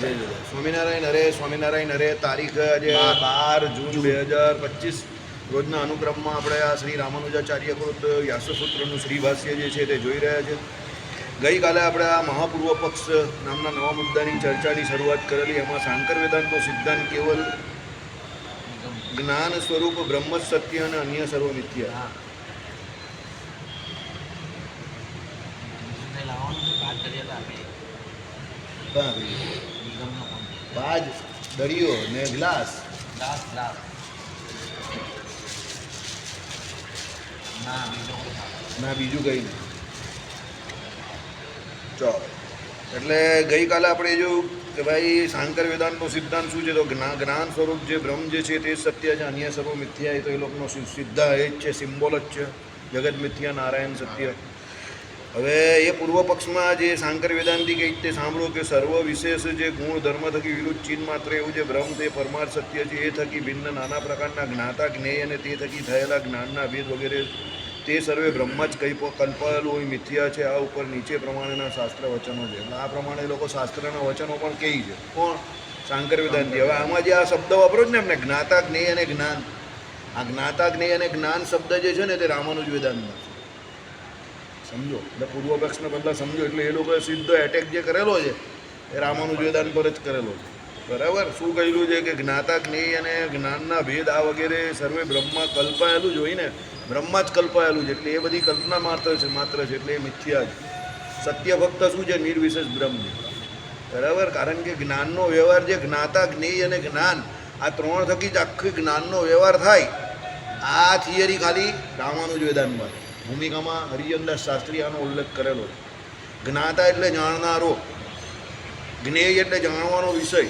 સ્વામિનારાયણ હરે સ્વામિનારાયણ હરે તારીખ આજે બાર. જૂન બે હજાર પચીસ રોજના અનુક્રમમાં આપણે આ શ્રી રામાનુજાચાર્ય કૃત વ્યાસસૂત્રનું શ્રી ભાષ્ય જે છે તે જોઈ રહ્યા છે. ગઈકાલે આપણે આ મહાપૂર્વ પક્ષ નામના નવા મુદ્દાની ચર્ચાની શરૂઆત કરેલી. એમાં શાંકર વેદાંતનો સિદ્ધાંત કેવલ જ્ઞાન સ્વરૂપ બ્રહ્મ સત્ય અને અન્ય સર્વ મિથ્યા. હા. બીજું દરિયો ને ગ્લાસ. Glass glass. ના બીજો ના. ના બીજું કંઈ નહીં. ચો એટલે ગઈકાલે આપણે જોયું કે ભાઈ શાંકર વેદાંતનો સિદ્ધાંત શું છે? તો જ્ઞાન જ્ઞાન સ્વરૂપ જે બ્રહ્મ જે છે તે સત્ય છે અન્ય સર્વ મિથ્યા એ તો એ લોકોનો સિદ્ધા એ જ છે સિમ્બોલ જ છે. જગત મિથ્યા નારાયણ સત્ય. હવે એ પૂર્વ પક્ષમાં જે શાંકર વેદાંતિ કંઈક તે સાંભળો કે સર્વ વિશેષ જે ગુણ ધર્મ થકી વિરુદ્ધ ચિહ્ન માત્ર એવું જે બ્રહ્મ, તે પરમાર સત્ય છે, એ થકી ભિન્ન નાના પ્રકારના જ્ઞાતા જ્ઞેય અને તે થકી થયેલા જ્ઞાનના ભેદ વગેરે તે સર્વે બ્રહ્મ જ કંઈ કલ્પાયેલું હોય મિથ્યા છે. આ ઉપર નીચે પ્રમાણેના શાસ્ત્ર વચનો છે. આ પ્રમાણે લોકો શાસ્ત્રના વચનો પણ કહે છે. કોણ? શાંકર વેદાંતિ. હવે આમાં જે આ શબ્દ વાપરો છે ને એમને, જ્ઞાતા જ્ઞેય અને જ્ઞાન. આ જ્ઞાતા જ્ઞેય અને જ્ઞાન શબ્દ જે છે ને તે રામાનુજ વેદાંતમાં છે. સમજો. એટલે પૂર્વ પક્ષને પહેલાં સમજો. એટલે એ લોકોએ સીધો એટેક જે કરેલો છે, એ રામાનુજ વેદાંત પર જ કરેલો છે. બરાબર? શું કહેલું છે કે જ્ઞાતા જ્ઞેય અને જ્ઞાનના ભેદ આ વગેરે સર્વે બ્રહ્મા કલ્પાયેલું જ હોય ને. બ્રહ્મા જ કલ્પાયેલું છે. એટલે એ બધી કલ્પના માત્ર છે માત્ર છે. એટલે એ મિથ્યા છે સત્ય ભક્ત શું છે? નિર્વિશેષ બ્રહ્મ બરાબર? કારણ કે જ્ઞાનનો વ્યવહાર જે જ્ઞાતા જ્ઞેય અને જ્ઞાન, આ ત્રણ થકી જ આખી જ્ઞાનનો વ્યવહાર થાય. આ થિયરી ખાલી રામાનુજ વેદાંતમાં. ભૂમિકામાં હરિજનદાસ શાસ્ત્રી આનો ઉલ્લેખ કરેલો છે. જ્ઞાતા એટલે જાણનારો જ્ઞેય એટલે જાણવાનો વિષય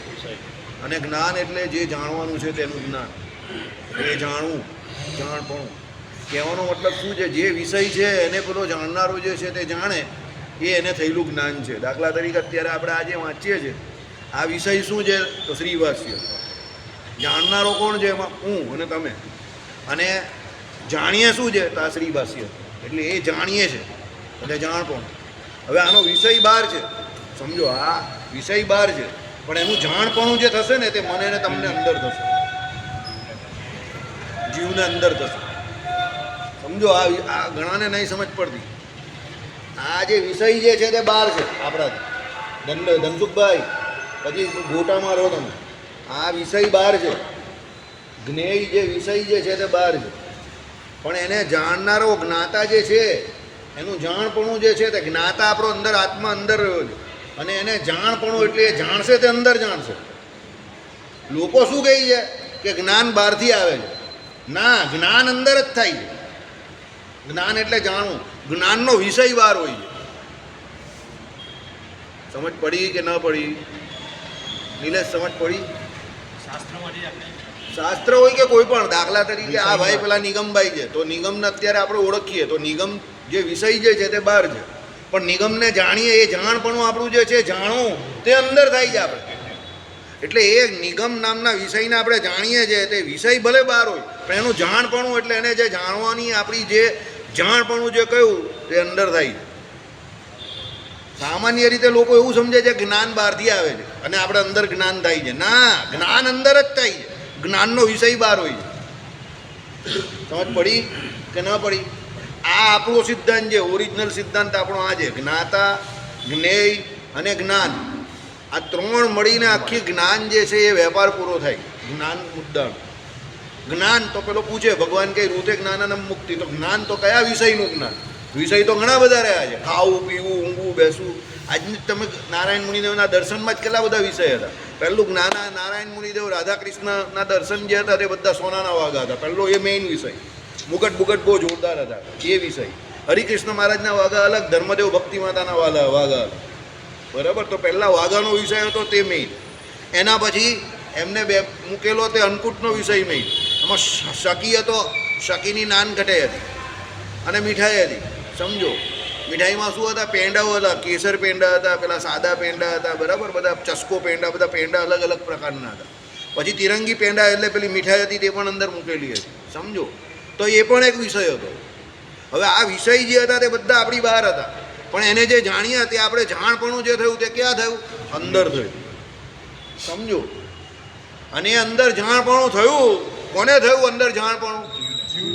અને જ્ઞાન એટલે જે જાણવાનું છે તેનું જ્ઞાન. એ જાણવું જાણપણું. કહેવાનો મતલબ શું છે? જે વિષય છે એને પેલો જાણનારો જે છે તે જાણે એ એને થયેલું જ્ઞાન છે. દાખલા તરીકે અત્યારે આપણે આજે વાંચીએ છીએ આ વિષય શું છે? તો શ્રીવાસ્ય. જાણનારો કોણ છે? એમાં હું અને તમે. અને જાણીએ શું છે? તો આ શ્રીભાષ્ય એટલે એ જાણીએ છે. એટલે જાણપણ હવે આનો વિષય બહાર છે. સમજો, આ વિષય બહાર છે. પણ એનું જાણપણું જે થશે ને તે મને તમને અંદર થશે. જીવને અંદર થશે. સમજો, આ આ ઘણાને નહીં સમજ પડતી. આ જે વિષય જે છે તે બહાર છે આપણાથી. ધન ધનસુખભાઈ પછી ગોટામાં રહો તમે. આ વિષય બહાર છે. જ્ઞેય જે વિષય જે છે તે બહાર છે. પણ એને જાણનારો જ્ઞાતા જે છે, એનું જાણપણું જે છે તે જ્ઞાતા આપણો અંદર આત્મા અંદર રહ્યો છે. અને એને જાણપણું એટલે એ જાણશે તે અંદર જાણશે. લોકો શું કહે છે કે જ્ઞાન બહારથી આવે છે? ના, જ્ઞાન અંદર જ થાય છે. જ્ઞાન એટલે જાણવું. જ્ઞાનનો વિષય બહાર હોય છે. સમજ પડી કે ન પડી? નિલેશ, સમજ પડી? શાસ્ત્રમાંથી આપણે શાસ્ત્ર હોય કે કોઈ પણ દાખલા તરીકે આ ભાઈ પેલા નિગમભાઈ છે. તો નિગમને અત્યારે આપણે ઓળખીએ. તો નિગમ જે વિષય જે છે તે બહાર છે. પણ નિગમને જાણીએ એ જાણપણું આપણું જે છે જાણવું તે અંદર થાય છે આપણે. એટલે એ નિગમ નામના વિષયને આપણે જાણીએ છીએ. તે વિષય ભલે બહાર હોય પણ એનું જાણપણું એટલે એને જે જાણવાની આપણી જે જાણપણું જે કહ્યું તે અંદર થાય છે. સામાન્ય રીતે લોકો એવું સમજે છે કે જ્ઞાન બહારથી આવે છે. અને આપણે અંદર જ્ઞાન થાય છે. ના જ્ઞાન અંદર જ થાય છે. જ્ઞાનનો વિષય બહાર હોય. સમજ પડી કે ન પડી? આ આપણો સિદ્ધાંત છે ઓરિજિનલ સિદ્ધાંત આપણો આ છે જ્ઞાતા, જ્ઞેય અને જ્ઞાન. આ ત્રણ મળીને આખી જ્ઞાન જે છે એ વેપાર પૂરો થાય. જ્ઞાન મુદ્દાનો જ્ઞાન તો પેલો પૂછે, ભગવાન કઈ રૂતે જ્ઞાન અને મુક્તિ. તો જ્ઞાન તો કયા વિષયનું જ્ઞાન? વિષય તો ઘણા બધા રહ્યા છે. ખાવું, પીવું, ઊંઘવું, બેસવું. આજની તમે નારાયણ મુનિદેવના દર્શનમાં જ કેટલા બધા વિષય હતા? પહેલું નાના નારાયણ મુનિદેવ રાધાકૃષ્ણના દર્શન જે હતા, તે બધા સોનાના વાઘા હતા. પહેલો એ મેઇન વિષય. મુગટ બુગટ બહુ જોરદાર હતા. એ વિષય. હરિકૃષ્ણ મહારાજના વાઘા અલગ, ધર્મદેવ ભક્તિ માતાના વાઘા વાઘા બરાબર? તો પહેલાં વાઘાનો વિષય હતો, તે મેઇન એના પછી એમને બે મૂકેલો તે અન્નકૂટનો વિષય મેઇન એમાં શકી હતો શકીની નાન ઘટે હતી. અને મીઠાઈ હતી. સમજો. મીઠાઈમાં શું હતા? પેંડાઓ હતા, કેસર પેંડા હતા, પેલા સાદા પેંડા હતા, બરાબર? બધા ચસ્કો પેંડા, બધા પેંડા અલગ અલગ પ્રકારના હતા. પછી તિરંગી પેંડા એટલે પેલી મીઠાઈ હતી તે પણ અંદર મૂકેલી હતી. સમજો? તો એ પણ એક વિષય હતો. હવે આ વિષય જે હતા તે બધા આપણી બહાર હતા. પણ એને જે જાણ્યા તે આપણે જાણપણું જે થયું તે ક્યાં થયું? અંદર થયું. સમજો? અને અંદર જાણપણું થયું. કોને થયું અંદર જાણપણું?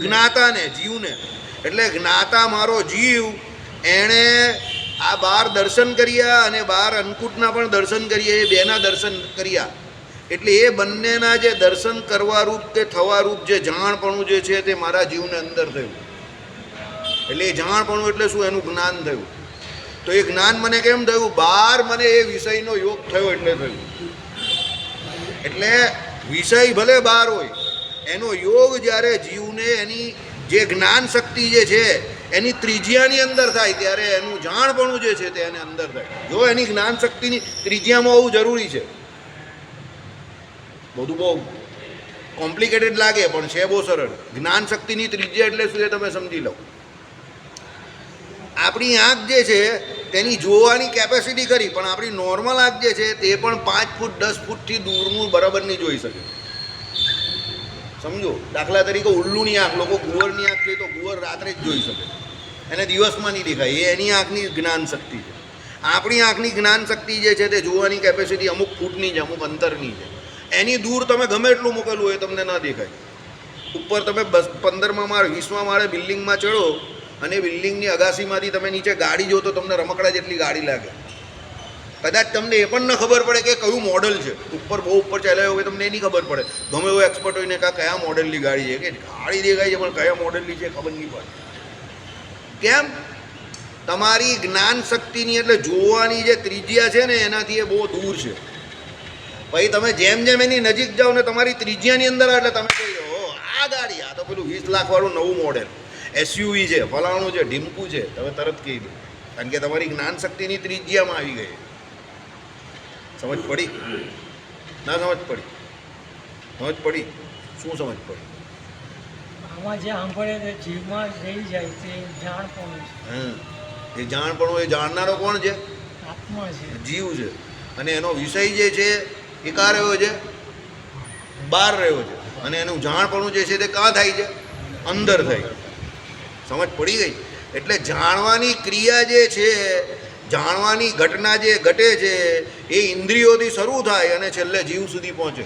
જ્ઞાતાને, જીવને. એટલે જ્ઞાતા મારો જીવ. એણે આ બાર દર્શન કર્યા અને બાર અન્નકૂટના પણ દર્શન કર્યા એ બેના દર્શન કર્યા. એટલે એ બંનેના જે દર્શન કરવા રૂપ થવારૂપ થવા રૂપ જે જાણપણું જે છે તે મારા જીવને અંદર થયું. એટલે એ જાણપણું એટલે શું? એનું જ્ઞાન થયું. તો એ જ્ઞાન મને કેમ થયું? બાર મને એ વિષયનો યોગ થયો એટલે થયું. એટલે વિષય ભલે બાર હોય, એનો યોગ જ્યારે જીવને એની જે જ્ઞાન શક્તિ જે છે એની ત્રિજ્યાની અંદર થાય ત્યારે એનું જાણપણું જે છે તે એને અંદર થાય. જો એની જ્ઞાન શક્તિની ત્રિજ્યામાં હોવું જરૂરી છે. બધું બહુ કોમ્પ્લિકેટેડ લાગે, પણ છે બહુ સરળ. જ્ઞાન શક્તિની ત્રિજ્યા એટલે શું એ તમે સમજી લો. આપણી આંખ જે છે, તેની જોવાની કેપેસિટી કરી પણ આપણી નોર્મલ આંખ જે છે, તે પણ પાંચ ફૂટ, દસ ફૂટથી દૂરનું બરાબર નહીં જોઈ શકે. સમજો? દાખલા તરીકે ઉલ્લુની આંખ. લોકો ગુવરની આંખ જોઈએ તો ગુવર રાત્રે જ જોઈ શકે. એને દિવસમાં નહીં દેખાય. એ એની આંખની જ્ઞાન શક્તિ છે. આપણી આંખની જ્ઞાન શક્તિ જે છે તે જોવાની કેપેસિટી અમુક ફૂટની છે, અમુક અંતરની છે. એની દૂર તમે ગમે એટલું મૂકેલું હોય તમને ન દેખાય. ઉપર તમે બસ પંદરમાં માળ, વીસમાં માળે બિલ્ડિંગમાં ચડો અને બિલ્ડિંગની અગાસીમાંથી તમે નીચે ગાડી જો તો તમને રમકડા જેટલી ગાડી લાગે. કદાચ તમને એ પણ ન ખબર પડે કે કયું મોડલ છે. ઉપર બહુ ઉપર ચાલ્યા હોય તમને એની ખબર પડે. ગમે એવો એક્સપર્ટ હોય ને કે કયા મોડલની ગાડી છે કે ગાડી દેખાય છે પણ કયા મોડલની છે ખબર નહીં પડે. કેમ? તમારી જ્ઞાન શક્તિની એટલે જોવાની જે ત્રિજ્યા છે ને એનાથી એ બહુ દૂર છે. પછી તમે જેમ જેમ એની નજીક જાઓ ને તમારી ત્રિજ્યાની અંદર એટલે તમે કહી દો "ઓ, આ ગાડી આ તો પેલું વીસ લાખવાળું નવું મોડેલ એસયુવી છે ફલાણું છે ઢીમકું છે. તમે તરત કહી દો. કારણ કે તમારી જ્ઞાન શક્તિની ત્રિજ્યામાં આવી ગઈ. સમજ પડી? ના સમજ પડી. સમજ પડી? શું સમજ પડી? આમાં જે સાંભળે તે જીવમાં રહી જાય તે જાણપણું છે. હં એ જાણપણું એ જાણનારો કોણ છે? આત્મા છે. જીવ છે. અને એનો વિષય જે છે એ કા રહ્યો છે? બહાર રહ્યો છે. અને એનું જાણપણું જે છે તે કાં થાય છે? અંદર થાય. સમજ પડી ગઈ? એટલે જાણવાની ક્રિયા જે છે જાણવાની ઘટના જે ઘટે છે, એ ઇન્દ્રિયોથી શરૂ થાય અને છેલ્લે જીવ સુધી પહોંચે.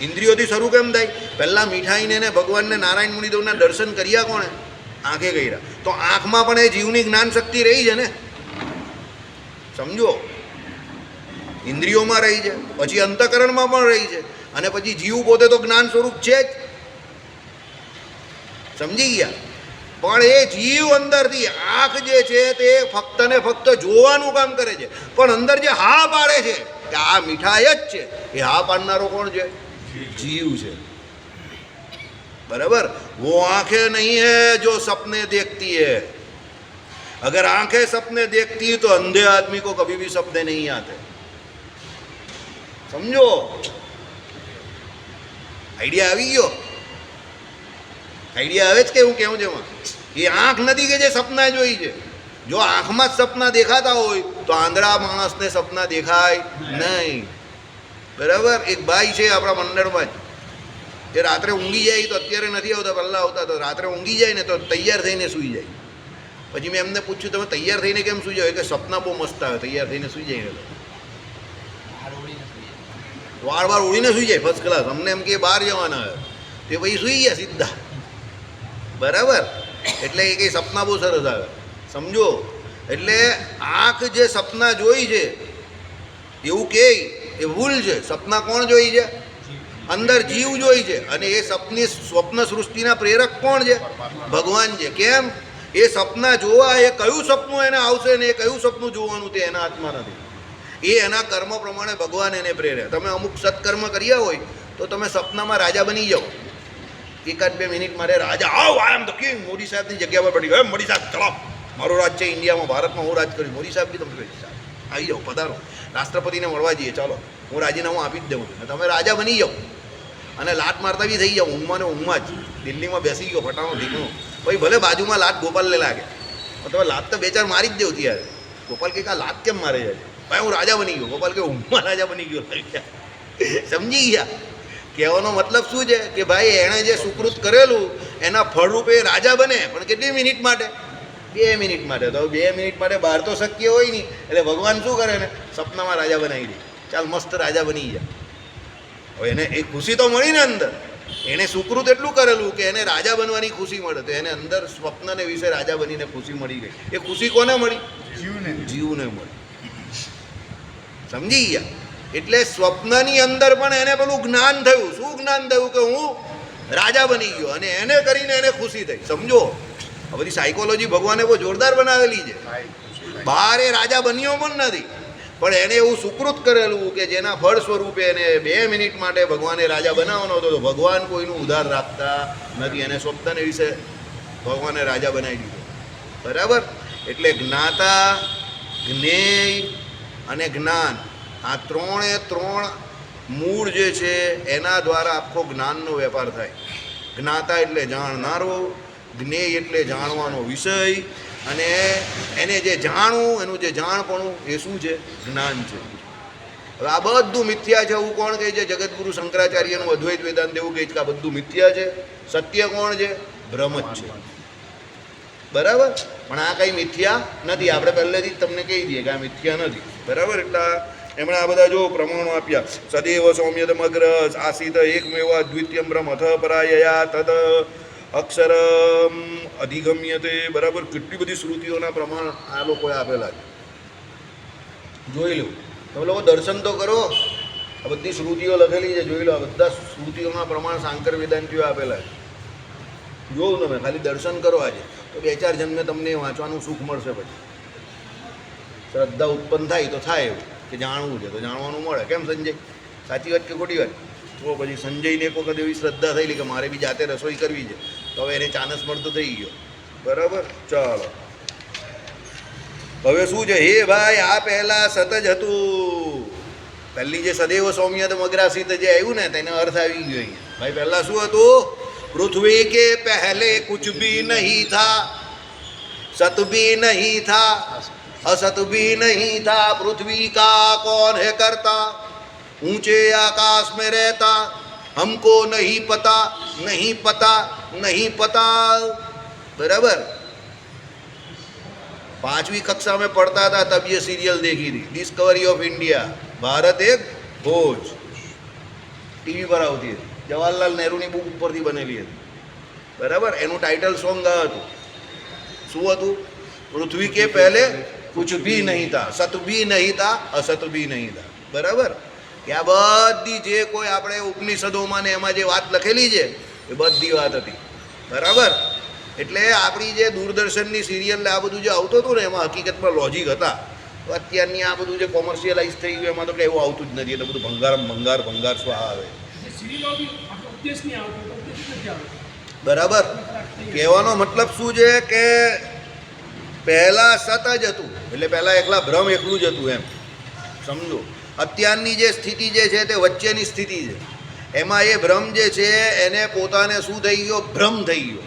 ઇન્દ્રિયોથી શરૂ કેમ થાય? પહેલાં મીઠાઈને ને ભગવાનને નારાયણ મુનિદેવના દર્શન કર્યા કોણે? આંખે કર્યા. તો આંખમાં પણ એ જીવની જ્ઞાન શક્તિ રહી છે ને? સમજો? ઇન્દ્રિયોમાં રહી છે, પછી અંતકરણમાં પણ રહી છે, અને પછી જીવ પોતે તો જ્ઞાન સ્વરૂપ છે જ. સમજી ગયા? પણ એ જીવ અંદરથી આંખ જે છે તે ફક્ત ને ફક્ત જોવાનું કામ કરે છે પણ અંદર જે હા પાડે છે કે આ મીઠાઈ જ છે એ હા પાડનારો કોણ છે જીવ છે बराबर वो आंखें नहीं है जो सपने देखती है अगर आंखें सपने देखती है तो अंधे आदमी को कभी भी सपने नहीं आते समझो આઈડિયા આવી ગયો આઈડિયા આવે જ કે હું કેવું છે એમાં એ આંખ નથી કે જે સપના જોઈ છે. જો આંખમાં જ સપના દેખાતા હોય, તો આંધળા માણસને સપના દેખાય નહીં. બરાબર? એક ભાઈ છે આપણા મંડળમાં. જ એ રાત્રે ઊંઘી જાય તો અત્યારે નથી આવતા, પહેલાં આવતા તો. રાત્રે ઊંઘી જાય ને તો તૈયાર થઈને સૂઈ જાય. પછી મેં એમને પૂછ્યું, તમે તૈયાર થઈને કેમ સૂઈ જાવ કે, સપના બહુ મસ્ત આવે, તૈયાર થઈને સૂઈ જાય. વાર વાર ઉડીને સૂઈ જાય ફર્સ્ટ ક્લાસ અમને એમ કે, બહાર જવાના. આવે તે પછી સૂઈ ગયા સીધા. બરાબર? એટલે એ કંઈ સપના બહુ સરસ આવે. સમજો? એટલે આંખ જે સપના જોઈ છે, એવું કે એ ભૂલ છે. સપના કોણ જોઈ છે? અંદર જીવ જોઈ છે. અને એ સપની સ્વપ્ન સૃષ્ટિના પ્રેરક કોણ છે? ભગવાન છે. કેમ? એ સપના જોવા એ કયું સપનું એને આવશે ને એ કયું સપનું જોવાનું તે એના હાથમાં નથી. એ એના કર્મ પ્રમાણે ભગવાન એને પ્રેરે. તમે અમુક સત્કર્મ કર્યા હોય તો તમે સપનામાં રાજા બની જાઓ. એકાદ બે મિનિટ મારે રાજા, આવ I am the king Modi સાહેબની જગ્યા પર પડી ગયો "એ મોદી સાહેબ ચલો મારું રાજ છે ઇન્ડિયામાં, ભારતમાં હું રાજ કર્યું મોદી સાહેબ બી તમને કહી સાહેબ. આવી જાઓ, પધારો. રાષ્ટ્રપતિને મળવા જઈએ, ચાલો. હું રાજીનામું આપી જ દઉં છું. તમે રાજા બની જાઓ. અને લાત મારતા બી થઈ જાઓ. ઊંઘમાં ને ઊંઘમાં જ. દિલ્હીમાં બેસી ગયો ફટાણો ઢીકણો. પછી ભલે બાજુમાં લાત ગોપાલને લાગે. તમે લાત તો બે ચાર મારી જ દેવું ત્યારે. ગોપાલ કે, આ લાત કેમ મારે? છે ભાઈ, હું રાજા બની ગયો. ગોપાલ કે, ઊંઘમાં રાજા બની ગયો. સમજી ગયા. કહેવાનો મતલબ શું છે? કે ભાઈ એણે જે સુકૃત કરેલું એના ફળરૂપે રાજા બને પણ કેટલી મિનિટ માટે? બે મિનિટ માટે. તો બે મિનિટ માટે બહાર તો શક્ય હોય નહીં. એટલે ભગવાન શું કરે ને? સપનામાં રાજા બનાવી દે. ચાલ મસ્ત રાજા બની ગયા. હવે એને એ ખુશી તો મળી ને અંદર. એને સુકૃત એટલું કરેલું કે એને રાજા બનવાની ખુશી મળે. તો એને અંદર સ્વપ્નને વિશે રાજા બનીને ખુશી મળી ગઈ. એ ખુશી કોને મળી? જીવને જીવને મળી. સમજી ગયા? એટલે સ્વપ્નની અંદર પણ એને પેલું જ્ઞાન થયું. શું જ્ઞાન થયું કે હું રાજા બની ગયો અને એને કરીને એને ખુશી થઈ. સમજો? આ બધી સાયકોલોજી ભગવાને બહુ જોરદાર બનાવેલી છે. બહાર એ રાજા બન્યો પણ નથી. પણ એને એવું સુકૃત કરેલું કે જેના ફળ સ્વરૂપે એને બે મિનિટ માટે ભગવાને રાજા બનાવવાનો હતો, તો ભગવાન કોઈનું ઉધાર રાખતા નથી. એને સ્વપ્નને વિશે ભગવાને રાજા બનાવી દીધો. બરાબર? એટલે જ્ઞાતા, જ્ઞેય અને જ્ઞાન આ ત્રણે ત્રણ મૂળ જે છે, એના દ્વારા આખો જ્ઞાનનો વેપાર થાય. જ્ઞાતા એટલે જાણનારો, જ્ઞેય એટલે જાણવાનો વિષય, અને એને જે જાણવું, એનું જે જાણપણું, એ શું છે? જ્ઞાન છે. હવે આ બધું મિથ્યા છે એવું કોણ કહે છે? જગતગુરુ શંકરાચાર્યનું અદ્વૈત વેદાંત એવું કહે છે કે આ બધું મિથ્યા છે? સત્ય કોણ છે? બ્રહ્મ જ છે. બરાબર? પણ આ કંઈ મિથ્યા નથી. આપણે પહેલેથી જ તમને કહી દઈએ કે આ મિથ્યા નથી. બરાબર? એટલે એમણે આ બધા જો પ્રમાણો આપ્યા. સદૈવ સૌમ્યતમ અગ્ર આસિત એકમેવ દ્વિતીયમ બ્રહ્મ અથ પરાયયા તદ અધિગમ્ય અધિગમ્યતે. બરાબર? કેટલી બધી શ્રુતિઓના પ્રમાણ આ લોકોએ આપેલા છે. જોઈ લો. તમે લોકો દર્શન તો કરો. આ બધી શ્રુતિઓ લખેલી છે, જોઈ લો. આ બધા શ્રુતિઓના પ્રમાણ શાંકર વેદાંતિઓ આપેલા છે. જોઉં તમે ખાલી દર્શન કરો આજે, તો બે ચાર જન્મે તમને વાંચવાનું સુખ મળશે પછી. શ્રદ્ધા ઉત્પન્ન થાય તો થાય એવું. કે જાણવું છે, તો જાણવાનું મળે. કેમ સંજય? સાચી વાત કે ખોટી વાત? તો પછી સંજયને એક વખત એવી શ્રદ્ધા થયેલી કે મારે બી જાતે રસોઈ કરવી છે. તો હવે એને ચાન્સ મળતો થઈ ગયો. બરાબર? ચાલો. હવે શું છે? હે ભાઈ, આ પહેલાં સત જ હતું. પહેલી જે સદૈવ સૌમ્યત મગ્રાસિત જે આવ્યું ને, તેનો અર્થ આવી ગયો અહીંયા. ભાઈ, પહેલાં શું હતું? પૃથ્વી કે પહેલે કુછ ભી નહીં થા, સત ભી નહીં થા. असत भी नहीं था पृथ्वी का कौन है करता ऊंचे आकाश में रहता हमको नहीं पता नहीं पता नहीं पता बराबर पांचवी कक्षा में पढ़ता था तब ये सीरियल देखी थी डिस्कवरी ऑफ इंडिया भारत एक खोज ટીવી પર આવતી હતી જવાહરલાલ નહેરુની બુક ઉપરથી બનેલી હતી બરાબર એનું ટાઇટલ સોંગ આ હતું શું હતું પૃથ્વી કે પહેલે કુછ ભી નહીં થા સત ભી નહીં થા અસત ભી નહીં થા બરાબર કે આ બધી જે કોઈ આપણે ઉપનિષદોમાં ને એમાં જે વાત લખેલી છે એ બધી વાત હતી. બરાબર? એટલે આપણી જે દૂરદર્શનની સિરિયલ આ બધું જે આવતું હતું ને એમાં હકીકતમાં લોજિક હતા. તો અત્યારની આ બધું જે કોમર્શિયલાઇઝ થઈ ગયું એમાં તો કંઈ એવું આવતું જ નથી. એટલે બધું ભંગાર ભંગાર ભંગાર શું આવે. બરાબર? કહેવાનો મતલબ શું છે કે પહેલાં સત જ હતું. એટલે પહેલાં એકલા ભ્રમ એકલું જ હતું એમ. સમજો? અત્યારની જે સ્થિતિ જે છે તે વચ્ચેની સ્થિતિ છે. એમાં એ ભ્રમ જે છે એને પોતાને શું થઈ ગયો? ભ્રમ થઈ ગયો.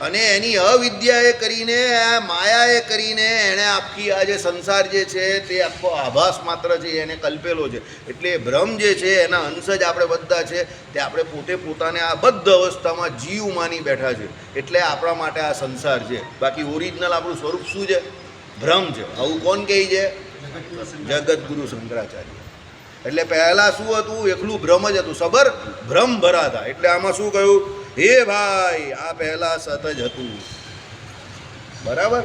અને એની અવિદ્યાએ કરીને, આ માયાએ કરીને એણે આખી આ જે સંસાર જે છે તે આખો આભાસ માત્ર છે એને કલ્પેલો છે. એટલે એ ભ્રમ જે છે એના અંશ જ આપણે બધા છે તે આપણે પોતે પોતાને આ બદ્ધ અવસ્થામાં જીવ માની બેઠા છે. એટલે આપણા માટે આ સંસાર છે. બાકી ઓરિજિનલ આપણું સ્વરૂપ શું છે? ભ્રમ છે. આવું કોણ કહે છે? જગતગુરુ શંકરાચાર્ય. એટલે પહેલાં શું હતું? એકલું ભ્રમ જ હતું. સબર ભ્રમ ભરાતા. એટલે આમાં શું કહ્યું? હે ભાઈ, આ પહેલાં સત જ હતું. બરાબર?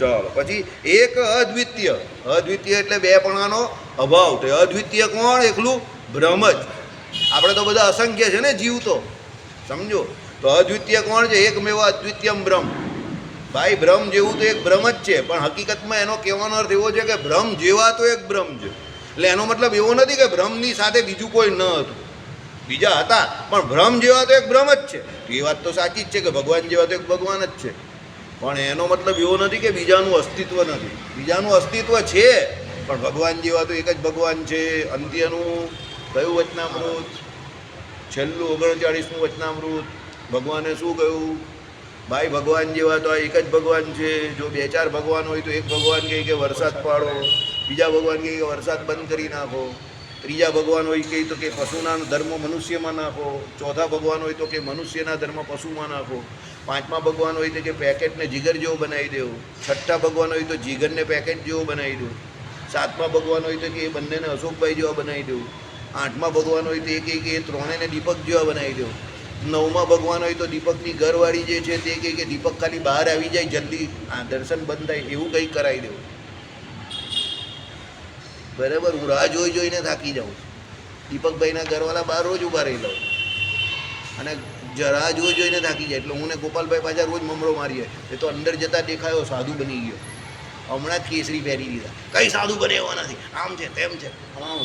ચાલો. પછી એક અદ્વિતીય. અદ્વિતીય એટલે બેપણાનો અભાવ તો અદ્વિતીય કોણ? એકલું ભ્રમ જ. આપણે તો બધા અસંખ્ય છે ને જીવ તો. સમજો? તો અદ્વિતીય કોણ છે? એકમેવ અદ્વિતીયમ બ્રહ્મ ભાઈ, ભ્રમ જેવું તો એક ભ્રમ જ છે. પણ હકીકતમાં એનો કહેવાનો અર્થ એવો છે કે ભ્રમ જેવા તો એક ભ્રમ છે. એટલે એનો મતલબ એવો નથી કે ભ્રમની સાથે બીજું કોઈ ન હતું. બીજા હતા, પણ ભ્રમ જેવા તો એક ભ્રમ જ છે. એ વાત તો સાચી જ છે કે ભગવાન જેવા તો એક ભગવાન જ છે. પણ એનો મતલબ એવો નથી કે બીજાનું અસ્તિત્વ નથી. બીજાનું અસ્તિત્વ છે, પણ ભગવાન જેવા તો એક જ ભગવાન છે. અંત્યનું કયું વચનામૃત? છેલ્લું ઓગણચાળીસનું વચનામૃત? ભગવાને શું કહ્યું? ભાઈ ભગવાન જેવા તો આ એક જ ભગવાન છે. જો બે ચાર ભગવાન હોય તો એક ભગવાન કહે કે વરસાદ પાડો. બીજા ભગવાન કહે કે વરસાદ બંધ કરી નાખો. ત્રીજા ભગવાન હોય કહે તો કે પશુના ધર્મ મનુષ્યમાં નાખો. ચોથા ભગવાન હોય તો કે મનુષ્યના ધર્મ પશુમાં નાખો. પાંચમા ભગવાન હોય તો કે પેકેટને જીગર જેવો બનાવી દેવો. છઠ્ઠા ભગવાન હોય તો જીગરને પેકેટ જેવો બનાવી દો સાતમા ભગવાન હોય તો કે એ બંનેને અશોકભાઈ જેવા બનાવી દઉં આઠમા ભગવાન હોય તો એ કહે કે એ ત્રણેયને દીપક જેવા બનાવી દઉં નવમા ભગવાન હોય તો દીપકની ઘરવાળી જે છે તે કહે કે દીપક ખાલી બહાર આવી જાય, જલ્દી આ દર્શન બંધ થાય, એવું કંઈ કરાવી દેવું. બરાબર, હું રાહ જોઈ જોઈને થાકી જાઉં દીપકભાઈના ઘરવાળા બહાર રોજ ઊભા રહેલા હોય અને જરા જોઈ જોઈને થાકી જાય, એટલે હું ને ગોપાલભાઈ પાછા રોજ મમરો મારીએ. એ તો અંદર જતા દેખાયો, સાધુ બની ગયો. હમણાં જ કેસરી પહેરી દીધા કઈ સાધુ બને એવા નથી. આમ છે, તેમ છે. હમણાં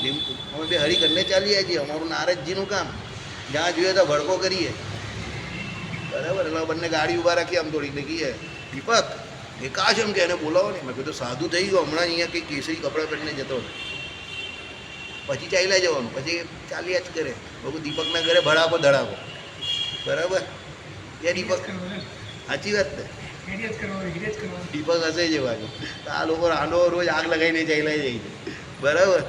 અમે બે હરિકરને ચાલીએ છીએ, અમારું નારદજીનું કામ. જ્યાં જોઈએ તો ભડકો કરીએ. બરાબર? એટલે બંને ગાડી ઊભા રાખી આમ થોડીક ને કહીએ. દીપક કાશ એમ કે એને બોલાવો ને. મેં કીધું સાધુ થઈ ગયો. હમણાં અહીંયા કંઈ કેસરી કપડાં પહેરીને જતો પછી ચાલ્યા જવાનું. પછી ચાલ્યા જ કરે. બધું દીપકના ઘરે ભડાકો ધડાકો. બરાબર? એ દીપક સાચી વાત ને? દીપક હશે જ બાજુ આ લોકો રાંડો રોજ આગ લગાવીને ચાલ્યા જાય છે. બરાબર?